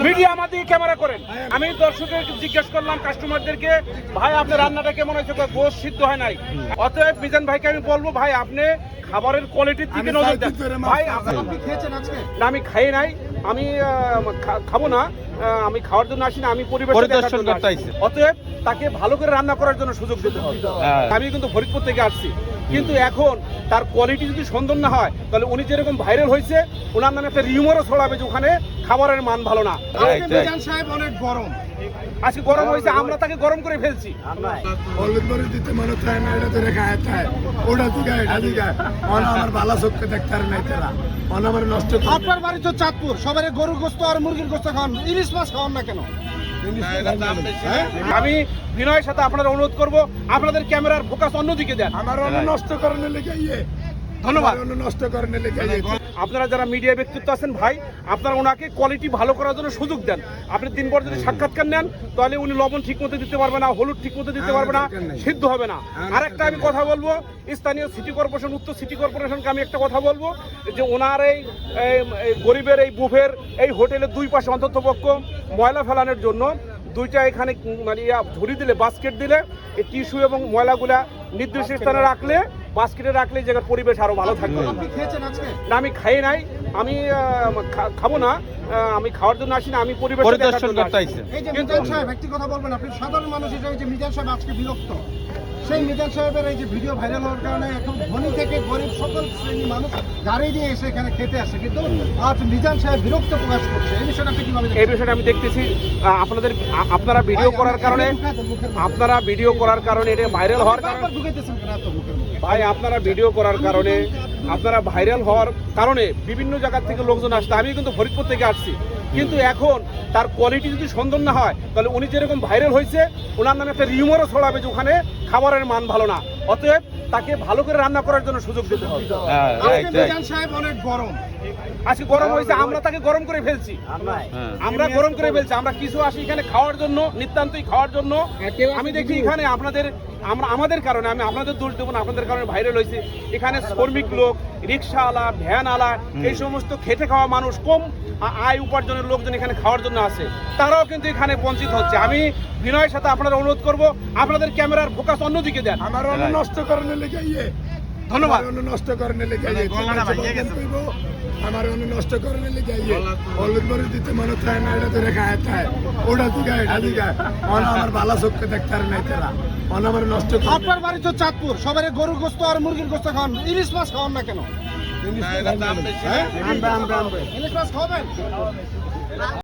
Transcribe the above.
Media আমাদের camera করেন। আমি দর্শকের জিজ্ঞেস করলাম কাস্টমারদেরকে ভাই আপনার রান্নাটা কেমন হয়েছে? গোশ সিদ্ধ হয় নাই। অতএব মিজান ভাইকে আমি বলব ভাই আপনি খাবারের কোয়ালিটির দিকে নজর দেন। ভাই করে আপনি- খেয়েছেন না, আমি খাই নাই। আমি খাব না। আমি খাওয়ার জন্য আসি না আমি পরিবেশ করতে অতএব তাকে ভালো করে রান্না করার জন্য সুযোগ দিতে হবে। হ্যাঁ। আমি কিন্তু ফরিদপুর থেকে আসছি। কিন্তু এখন তার কোয়ালিটি যদি সুন্দর না হয় তাহলে উনি যেরকম ভাইরাল হয়েছে ওনার নামে একটা রিউমারও ছড়াবে যে ওখানে খাবারের মান ভালো না। সাহেব অনেক গরম। আজকে গরম হয়েছে আমরা তাকে গরম করে ফেলছি। দিতে মনে থাকে না এটা ধরে খায় খায় ওটা দিকে এটা দিকে অন আমার ভালো চোখকে দেখতে আর নাই তারা। অন আমার নষ্ট আপনার বাড়ি তো চাঁদপুর সবাই গরুর গোস্ত আর মুরগির গোস্ত খান ইলিশ মাছ খাওয়ান না কেন? আমি বিনয়ের সাথে আপনারা অনুরোধ করব আপনাদের ক্যামেরার ফোকাস অন্যদিকে দেন। আমার নষ্ট লেগে ইয়ে ধন্যবাদ। নষ্ট ইয়ে আপনারা যারা মিডিয়া ব্যক্তিত্ব আছেন ভাই আপনারা ওনাকে কোয়ালিটি ভালো করার জন্য সুযোগ দেন। আপনি দিন পর যদি সাক্ষাৎকার নেন তাহলে উনি লবণ ঠিক মতো দিতে পারবে না হলুদ ঠিক মতো দিতে পারবে না সিদ্ধ হবে না। আর একটা আমি কথা বলব স্থানীয় সিটি কর্পোরেশন উত্তর সিটি কর্পোরেশনকে আমি একটা কথা বলব যে ওনার এই গরিবের এই বুফের এই হোটেলের দুই পাশে অন্তত পক্ষ ময়লা ফেলানোর জন্য দুইটা এখানে মানে ইয়া ঝুড়ি দিলে বাস্কেট দিলে এই টিস্যু এবং ময়লাগুলা নির্দিষ্ট স্থানে রাখলে বাস্কেটে রাখলে জায়গার পরিবেশ আরও ভালো থাকবে। আপনি খেয়েছেন না আমি খাই নাই। আমি খাব না। আমি খাওয়ার জন্য আসি না আমি পরিবেশ পরিদর্শন করতে আইছে কিন্তু- সাহেব একটি কথা বলবেন আপনি। সাধারণ মানুষ হিসেবে যে মিজান সাহেব আজকে বিরক্ত। সেই মিজান সাহেবের এই যে ভিডিও ভাইরাল হওয়ার কারণে এখন ধনী থেকে গরিব সকল শ্রেণি মানুষ গাড়ি দিয়ে এসে এখানে খেতে আসে। কিন্তু আজ মিজান সাহেব বিরক্ত প্রকাশ করছে। এই বিষয়টা আপনি কীভাবে এই? বিষয়টা আমি দেখতেছি। আপনাদের আপনারা ভিডিও করার কারণে। আপনারা ভিডিও করার কারণে এটা ভাইরাল হওয়ার কারণে ভাই আপনারা ভিডিও করার কারণে আপনারা ভাইরাল হওয়ার কারণে বিভিন্ন জায়গা থেকে লোকজন আসছে। আমি কিন্তু ফরিদপুর থেকে আসছি। কিন্তু এখন তার কোয়ালিটি যদি সুন্দর না হয়, তাহলে উনি যেরকম ভাইরাল হয়েছে, ওনার নামে একটা রিউমারও ছড়াবে যে ওখানে খাবারের মান ভালো না। অতএব তাকে ভালো করে রান্না করার জন্য সুযোগ দিতে হবে। হ্যাঁ আজকে সাহেব অনেক গরম। আজকে গরম হয়েছে আমরা তাকে গরম করে ফেলছি। হ্যাঁ। আমরা গরম করে ফেলছি আমরা কিছু আসি এখানে খাওয়ার জন্য নিতান্তই খাওয়ার জন্য। আমি দেখি এখানে আপনাদের আমরা আমাদের কারণে আমি আপনাদের দোষ দেবো না আপনাদের কারণে ভাইরাল হয়েছে। এখানে শ্রমিক লোক রিক্সাওয়ালা ভ্যানওয়ালা এই সমস্ত খেটে খাওয়া মানুষ কম আয় উপার্জনের লোকজন এখানে খাওয়ার জন্য আসে তারাও কিন্তু এখানে বঞ্চিত হচ্ছে। আমি বিনয়ের সাথে আপনারা অনুরোধ করব আপনাদের ক্যামেরার ফোকাস অন্যদিকে দেন। আমার অন্য নষ্ট করার লেগে ধন্যবাদ। অন্য নষ্ট লেগে ইয়ে আমার অন্য নষ্ট লেগে হলুদ মরিচ দিতে মনে না এটা ধরে খায় ওটা দিকে এটা দিকে অন আমার ভালো চোখকে দেখতে আর নাই তারা। অন আমার নষ্ট আপনার বাড়ি তো চাঁদপুর। সবাই গরুর গোস্ত আর মুরগির গোস্ত খান ইলিশ মাছ খাওয়ান না কেন? হ্যাঁ? ইলিশ মাছ খাওয়াবেন?